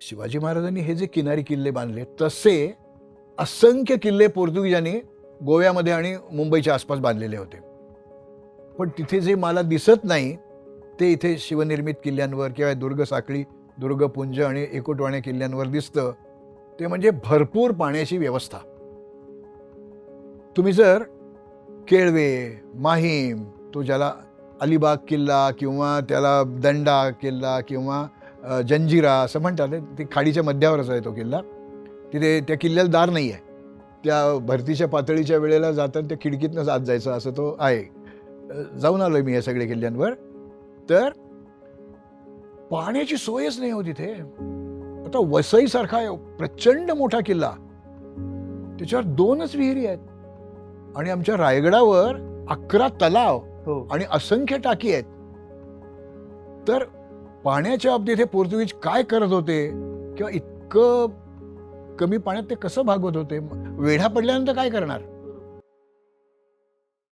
शिवाजी महाराजांनी हे जे किनारी किल्ले बांधले तसे असंख्य किल्ले पोर्तुगीजांनी गोव्यामध्ये आणि मुंबईच्या आसपास बांधलेले होते. पण तिथे जे मला दिसत नाही ते इथे शिवनिर्मित किल्ल्यांवर किंवा दुर्ग साखळी दुर्गपुंज आणि एकोटवाण्या किल्ल्यांवर दिसतं ते म्हणजे भरपूर पाण्याची व्यवस्था. तुम्ही जर केळवे माहीम तो ज्याला अलिबाग किल्ला किंवा त्याला दंडा किल्ला किंवा जंजिरा असं म्हणतात. ते खाडीच्या मध्यावरच आहे तो किल्ला. तिथे त्या किल्ल्याला दार नाही आहे त्या भरतीच्या पातळीच्या वेळेला जातात त्या खिडकीतनंच आत जायचं असं तो आहे. जाऊन आलोय मी या सगळ्या किल्ल्यांवर. तर पाण्याची सोयच नाही हो तिथे. आता वसईसारखा प्रचंड मोठा किल्ला. त्याच्यावर दोनच विहिरी आहेत. आणि आमच्या रायगडावर अकरा तलाव हो. आणि असंख्य टाकी आहेत. तर पाण्याच्या बाबतीत हे पोर्तुगीज काय करत होते? किंवा इतकं कमी पाण्यात ते कसं भागवत होते? वेढा पडल्यानंतर काय करणार?